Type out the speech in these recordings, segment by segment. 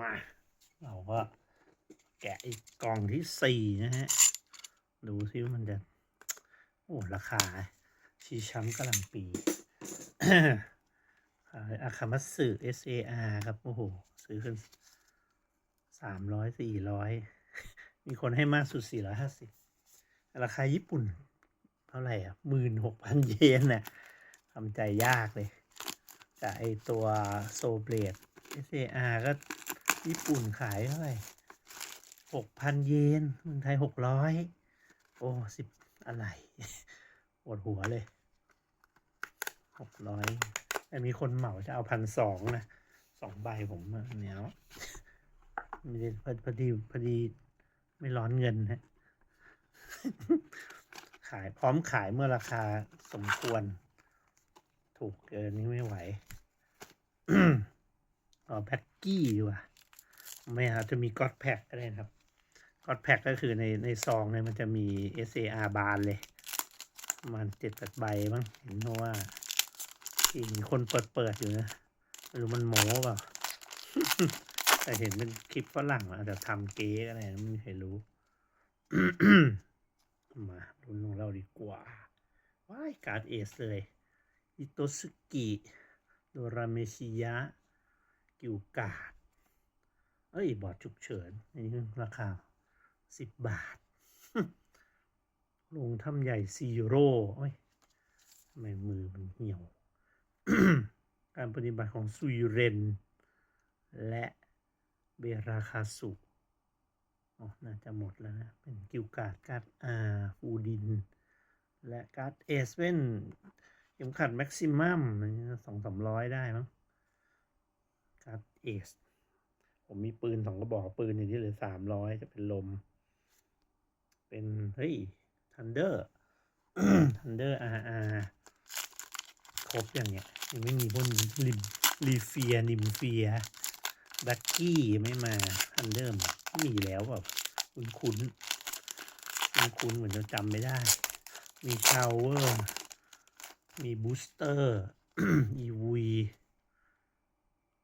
มาเราก็แกะอีกกล่องที่สี่นะฮะ ดูซิว่ามันจะ โอ้ราคา ชีช้ำกำลังปีอาคามัตสึ SAR ครับ โอ้โห ซื้อขึ้นสามร้อยสี่ร้อยมีคนให้มากสุดสี่ร้อยห้าสิบราคาญี่ปุ่น เท่าไหร่อะหมื่นหกพันเยนน่ะทำใจยากเลยกับไอตัวโซเบลด SAR ก็ ญี่ปุ่นขายเท่าไหร่หกพันเยนเมืองไทยหกร้อยโอ้สิบอะไรปวดหัวเลยหกร้อยแต่มีคนเหมาจะเอาพันสองนะสองใบผมอะเนี้ยไม่ได้พอพอดีพอดีไม่ร้อนเงินฮะขายพร้อมขายเมื่อราคาสมควร ถูกเกินนี้ไม่ไหวอ๋อแพ็กกี้ดีกว่า ไม่ครับจะมีก็อดแพ็กก็ได้นะครับก็อดแพ็กก็คือในในซองเนี่ยมันจะมี SAR บานเลยประมันเจ็ดแปดใบบ้างเห็นเพราะว่าเห็นคนเปิดเปิดอยู่นะไม่รู้มันโม้เปล่าแต่เห็นเป็นคลิปฝรั่งอาจจะทำเก๊อะไรไม่มีใครรู้มารุ่นของเราดีกว่าว้ายการ์ดเอสเลยอิโตสึกิโดราเมชิยะ กิวกาด เอ้ย บอร์ดฉุกเฉินอันนี้ราคาสิบบาท ลงถ้ำใหญ่ซีโร่โอ้ยทำไมมือมันเหี่ยว การปฏิบัติของซุยเรน และเบราคาสุอ๋อ น่าจะหมดแล้วนะ เป็นกิวการ์ดการ์ดอาฟูดิน และการ์ดเอสเป็นเข็มขัดแม็กซิมัมสองสามร้อยได้มั้งการ์ดเอส ผมมีปืนสองกระบอกปืนอย่างที่เหลือสามร้อยจะเป็นลม เป็น เฮ้ยทันเดอร์ทันเดอร์อาร์อาร์ครบอย่างเนี้ยยังไม่มีพวกลิมลีเฟียนิมเฟียบักกี้ไม่มาทันเดอร์มีแล้วแบบคุ้นคุ้นคุ้นคุ้นเหมือนจะจำไม่ได้ มีชาวเวอร์มีบูสเตอร์อีวี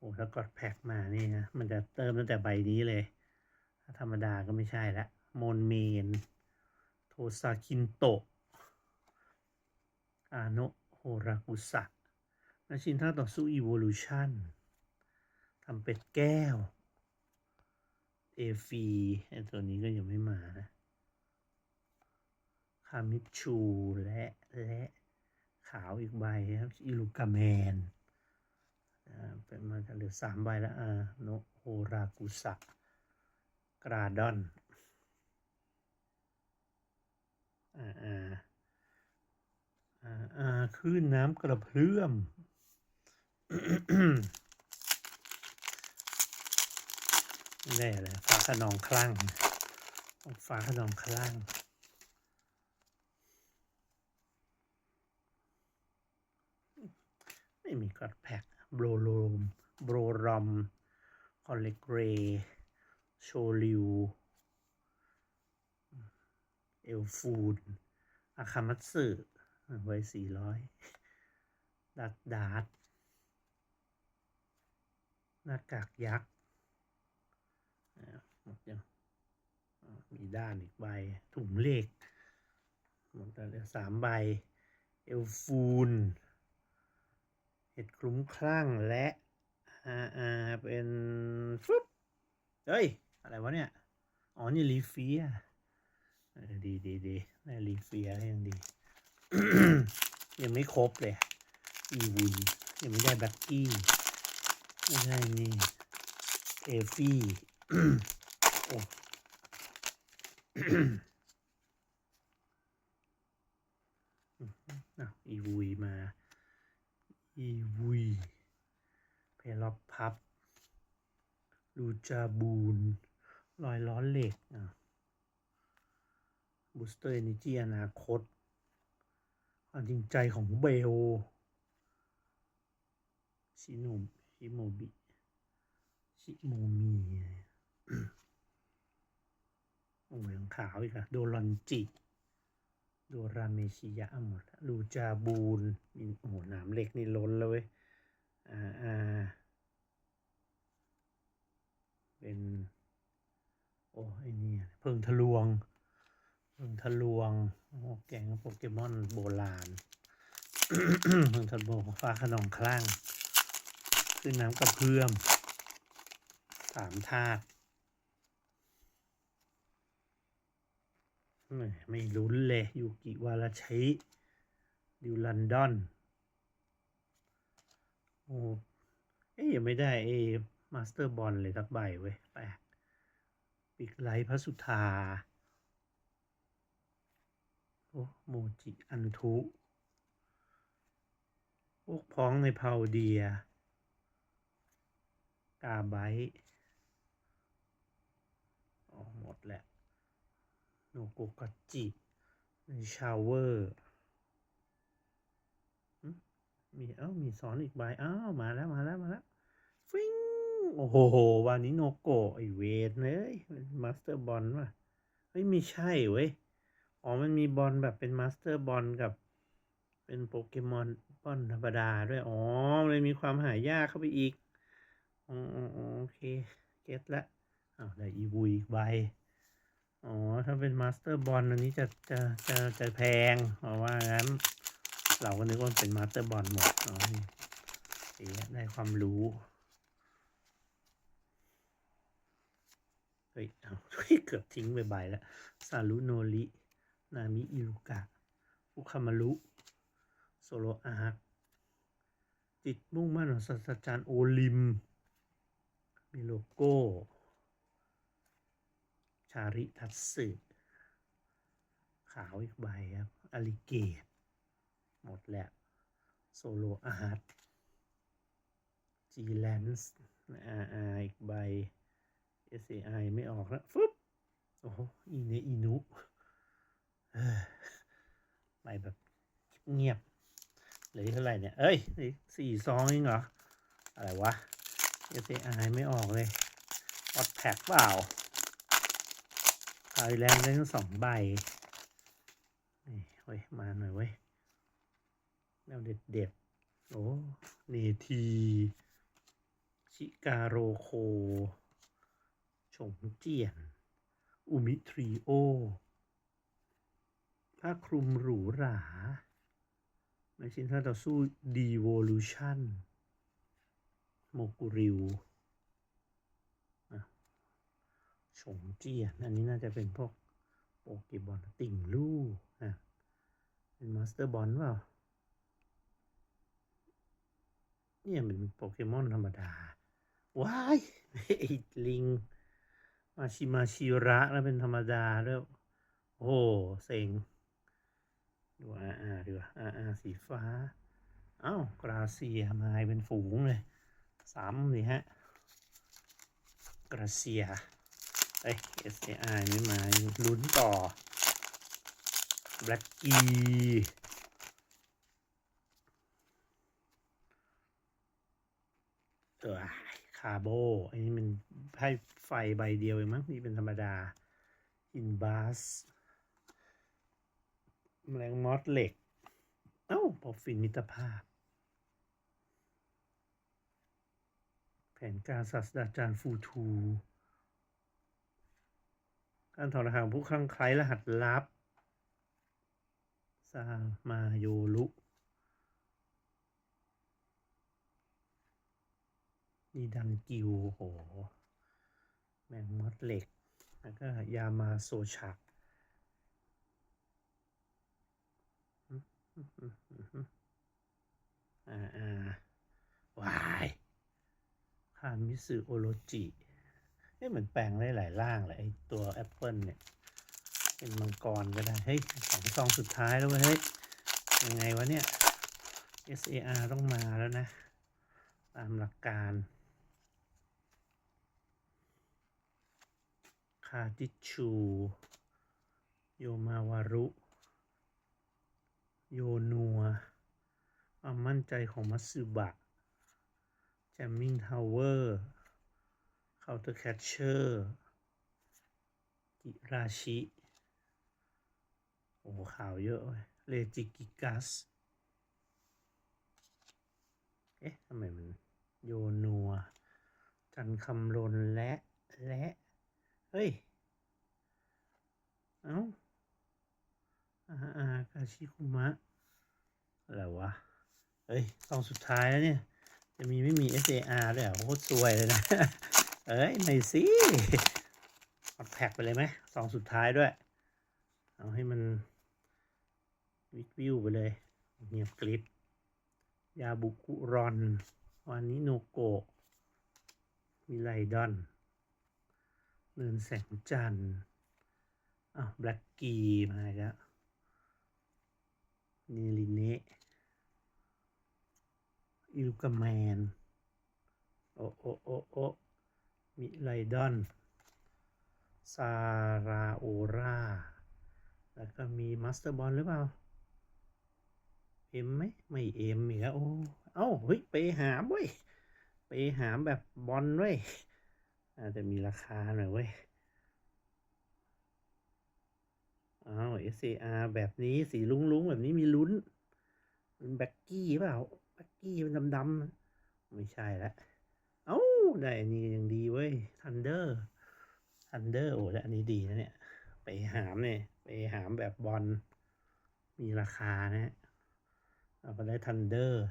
โอ้ถ้ากดแพ็กมานี่นะมันจะเติมตั้งแต่ใบนี้เลย ธรรมดาก็ไม่ใช่ละโมนเมน โทซาคินโตะอาโนะโฮรากุสะนาชินท่าต่อสู้อีโวลูชันทำเป็ดแก้ว เอฟีไอตัวนี้ก็ยังไม่มานะคามิชูและและขาวอีกใบครับ อิลูกาแมน เป็นมาจะเหลือสามใบแล้วอ่าโนโฮรากุสะกราดอนอ่าอ่าอ่าอ่าคลื่นน้ำกระเพื่อมไม่ได้อะไรฟ้าขนองคลั่งฟ้าขนองคลั่งไม่มีกอดแพ็ก โบรโลมโบรรอมคอลเลกเรโชลิว เอลฟูนอาคามัตสึไว้สี่ร้อยดัดดาดหน้ากากยักษ์หมดยังมีด้านอีกใบ ถุงเลขหมดแล้วสามใบ เอลฟูน เห็ดคลุ้มคลั่งและอาอาเป็นฟึบเฮ้ย อะไรวะเนี่ย อ๋อ นี่ลีเฟียดีดีดีได้ลีเฟียยังดี ยังไม่ครบเลย อีวียังไม่ได้แบ็กกี้ไม่ใช่นี่เอฟี่โอ้อีวีมา อีวีเพลอพับลูจาบูนรอยล้อเหล็กอะบูสเตอร์เอเนจีอนาคต ความจริงใจของเบลชิโนชิโมบิชิโมมีโอ้ยยังขาวอีกอะโดรอนจิ ดราเมชิยะหมดลูจาบูนมีโอ้โหหนามเหล็กนี่ล้นเลยเว้ยอ่าอ่าเป็น โอ้ไอ้นี่เพิ่งทะลวง เพิ่งทะลวงโอ้แกงโปเกมอนโบราณ เพิ่งทะลวงฟ้าขนองคลั่ง ขึ้นน้ำกระเพื่อมสามธาตุ ไม่ลุ้นเลยยูกิวาราชิดิวลันดอน โอ้เอ๊ยยังไม่ได้เอมาสเตอร์บอลเลยทักใบเว้ยแปลกปิกไลท์พระสุธา โอ้โมจิอันทุพวกพ้องในเผาเดีย กาไบต์อ๋อหมดแหละ โนโกกัจจิชาวเวอร์มีเอ้ามีสอนอีกใบอ้าวมาแล้วมาแล้วมาแล้วฟิงโอ้โหวันนี้โนโกะไอเวนเอ้ยมาสเตอร์บอลว่ะเฮ้ยไม่ใช่เว้ยอ๋อมันมีบอลแบบเป็นมาสเตอร์บอลกับเป็นโปเกมอนบอลธรรมดาด้วย อ๋อเลยมีความหายากเข้าไปอีกอ๋อโอเค เก็ตละอ้าวได้อีวูอีกใบ อ๋อ ถ้าเป็นมาสเตอร์บอลอันนี้จะจะจะจะแพง เพราะว่างั้น เราก็นึกว่าเป็นมาสเตอร์บอลหมดอ๋อนี่เอ๊ะได้ความรู้เฮ้ยเอาเกือบทิ้งไปใบแล้วซารุโนรินามิอิรุกะฟุคามารุโซโลอาร์คจิตมุ่งมั่นของศาสตราจารย์โอลิม มีโลโก้ ชาริทัตสึขาวอีกใบครับอลิเกตหมดแล้ว โซโลอาร์ตจีแลนส์อาร์อีกใบ SAI ไม่ออกแล้วฟึบโอ้โหอีเนอีนุเอ้อไปแบบเงียบเหลือเท่าไหร่เนี่ย เอ้ยสี่ซองเองเหรอ อะไรวะ SAI ไม่ออกเลยออดแพ็กเปล่า คราวที่แล้วได้ทั้งสองใบนี่เว้ยมาหน่อยเว้ยแนวเด็ดเด็ดโอ้เนทีชิกาโรโคฉงเจียน อุมิทรีโอผ้าคลุมหรูหราในชิ้นท่าต่อสู้ Devolution โมกุริวอะ ฉงเจียนอันนี้น่าจะเป็นพวกโปเกบอลติ่งลู่นะเป็นมาสเตอร์บอลเปล่าเนี่ยเป็นโปเกมอนธรรมดา ว้ายไอ้ลิง มาชิมาชิระแล้วเป็นธรรมดาด้วย โอ้เซ็งดูอาอาดีกว่าอาอาสีฟ้า เอ้ากราเซียมาเป็นฝูงเลยสามนี่ฮะกราเซีย เอ้ย S A I ไม่มาลุ้นต่อแบล็กกีเออคาร์โบอันนี้มันไพ่ไฟใบเดียวเองมั้งนี่เป็นธรรมดา อินบัสแมลงมอสเหล็ก เอ้าพอฟินมิตรภาพ แผนการศาสตราจารย์ฟูทู การถอดรหัสผู้คลั่งไคล้รหัสลับซามาโยรุนี่ดังกิวโห แมงมอสเหล็ก แล้วก็ยามาโซชักอ่าอ่าวายคามิสึโอโรจิ เอ๊ะเหมือนแปลงได้หลายร่างเลยไอตัวแอปเปิลเนี่ย เป็นมังกรก็ได้ เฮ้ยสองซองสุดท้ายแล้วเว้ยเฮ้ย ยังไงวะเนี่ย SAR ต้องมาแล้วนะ ตามหลักการ คาติชู โยมาวารุ โยนัวความมั่นใจของมัตสึบะแจมมิงทาวเวอร์าน์เตอร์แคชเชอร์กิราชิ โอ้ข่าวเยอะเลยเลจิกิกัส เอ๊ะทำไมมัน โยนัว จันคำรนและ และ เฮ้ย เอ้าอาอากาชิคุมะ อะไรวะ เฮ้ยซองสุดท้ายแล้วเนี่ย จะมีไม่มี SAR ด้วยเหรอโคตรซวยเลยนะ เอ้ยไม่สิอดแพ็กไปเลยไหมซองสุดท้ายด้วย เอาให้มันวิกวิวไปเลยเงียบกริบยาบุกุรอน วันนี้โนโกะมิไลดอนเนินแสงจันทร์อ้าวแบล็กกีมาแล้วนิลิเนะอิลูกาแมน โอโอโอโอ มิไลดอนซาราโอราแล้วก็มีมาสเตอร์บอลหรือเปล่า เอ็มไหมไม่เอ็มอีกแล้วโอ้เอ้าเฮ้ยไปหามเว้ยไปหามแบบบอลเว้ยอาจจะมีราคาหน่อยเว้ยอ้าว SAR แบบนี้สีลุ้งๆ แบบนี้มีลุ้นเป็นแบ็กกี้เปล่าแบ็กกี้เป็นดำๆไม่ใช่ละเอ้า ได้อันนี้ยังดีเว้ยทันเดอร์ทันเดอร์โอ้แล้วอันนี้ดีนะเนี่ย ไปหามเนี่ยไปหามแบบบอลมีราคานะฮะเราก็ได้ทันเดอร์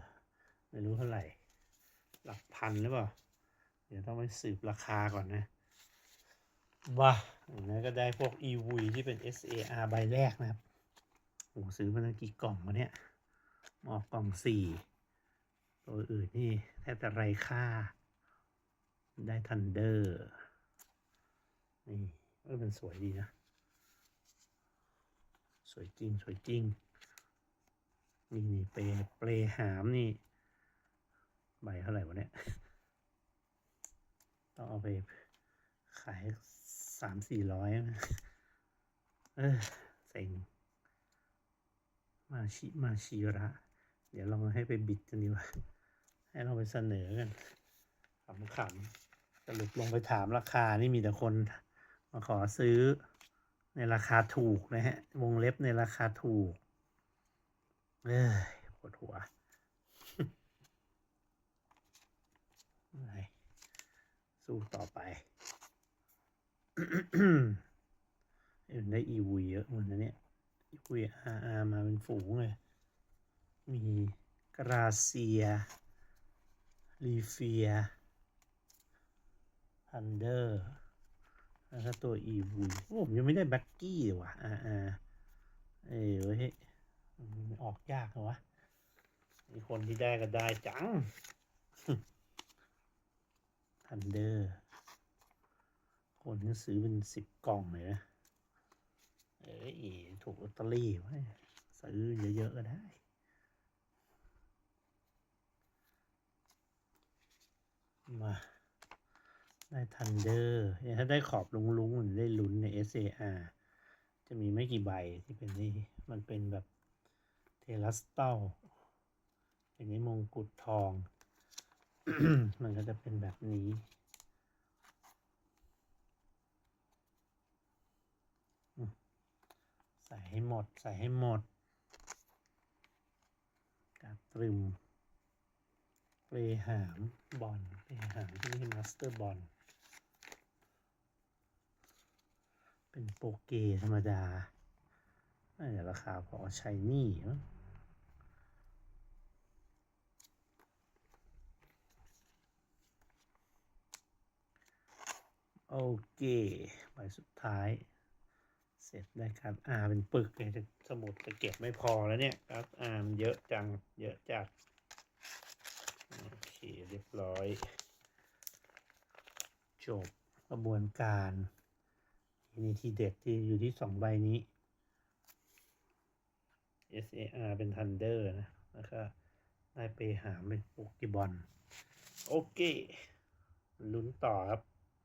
ไม่รู้เท่าไหร่ หลักพันหรือเปล่า เดี๋ยวต้องไปสืบราคาก่อนนะว้าอย่างนั้นก็ได้พวก EV ที่เป็น SAR ใบแรกนะครับโอ้ซื้อมาตั้งกี่กล่องวะเนี่ยออกกล่องสี่ตัวอื่นนี่แทบจะไรค่า ได้ทันเดอร์นี่เออมันสวยดีนะ สวยจริง สวยจริง นี่นี่เปเปรหามนี่ ใบเท่าไหร่วะเนี่ย ต้องเอาไปขายสามสี่ร้อยนะเออเซ็งมาชิมาชิระ เดี๋ยวลองให้ไปบิดกันดีกว่า ให้เราไปเสนอกันขำๆ รุปลงไปถามราคานี่มีแต่คนมาขอซื้อในราคาถูกนะฮะ วงเล็บในราคาถูก เอ้ยปวดหัวสู้ต่อไปเอ็นได้อีวีเยอะเหมือนนะเนี่ยอีวีอาร์มาเป็นฝูงเลย มีกราเซีย ลีเฟีย ทันเดอร์แล้วก็ตัวอีวีโอ้ผมยังไม่ได้แบ็กกี้เลยว่ะอ่าร์เอ้ยเว้ยออกยากเหรอวะมีคนที่ได้ก็ได้จังทันเดอร์คนที่ซื้อเป็นสิบกล่องเลยนะเอ้ยถูกลอตเตอรี่ไว้ซื้อเยอะๆก็ได้ มา ได้ทันเดอร์ถ้าได้ขอบลุงๆมันได้ลุ้นใน SAR จะมีไม่กี่ใบที่เป็นนี่มันเป็นแบบเทลัสเตลเป็นนี้มงกุฎทอง มันก็จะเป็นแบบนี้ใส่ให้หมด ใส่ให้หมดกาตรึมเปรหาม บอลเปรหามที่นี่มาสเตอร์บอล เป็นโปเกธรรมดาน่าจะราคาพอใช้นี่โอเคใบสุดท้าย เสร็จได้ครับอ่าเป็นปึกเลยสมุดจะเก็บไม่พอแล้วเนี่ยครับอ่ามันเยอะจัง เยอะจัด โอเค เรียบร้อย จบกระบวนการ นี่ทีเด็ดที่อยู่ที่สองใบนี้ SAR เป็น Thunder นะ แล้วก็ได้ไปหาเป็นโปเกบอล โอเค ลุ้นต่อครับ